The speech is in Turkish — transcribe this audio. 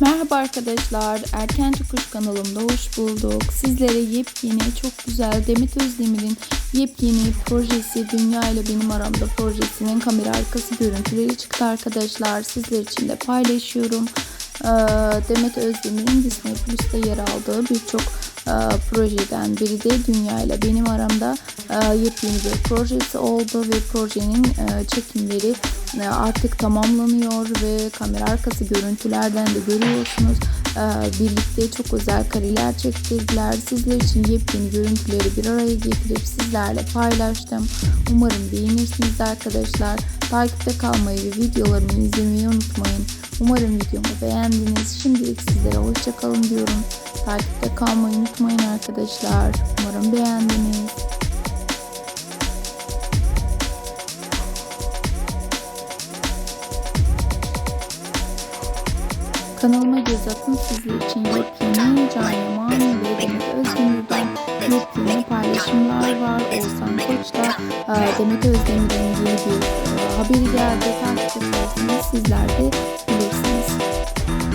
Merhaba arkadaşlar, Erken Çıkış kanalımda hoş bulduk. Sizlere yepyeni, çok güzel Demet Özdemir'in yepyeni projesi Dünya ile Benim Aramda projesinin kamera arkası görüntüleri çıktı arkadaşlar. Sizler için de paylaşıyorum. Ee, Demet Özdemir'in Disney Plus'ta yer aldığı birçok e, projeden biri de Dünya ile Benim Aramda yepyeni bir projesi oldu ve projenin e, çekimleri e, artık tamamlanıyor ve kamera arkası görüntülerden de görüyorsunuz. E, Birlikte çok özel kareler çektirdiler. Sizler için yepyeni görüntüleri bir araya getirip sizlerle paylaştım. Umarım beğenirsiniz arkadaşlar. Takipte kalmayı ve videolarımı izlemeyi unutmayın. Umarım videomu beğendiniz. Şimdilik sizlere hoşçakalın diyorum. Takipte kalmayı unutmayın arkadaşlar. Umarım beğendiniz. Kanalıma göz atın sizler için yepyeni Can Yaman ve Demet Özdemir'den yepyeni paylaşımlar var. Oğuzhan Koç'ta e, Demet Özdemir'in yeni bir e, haberi geldi. Takip ederseniz sizler de.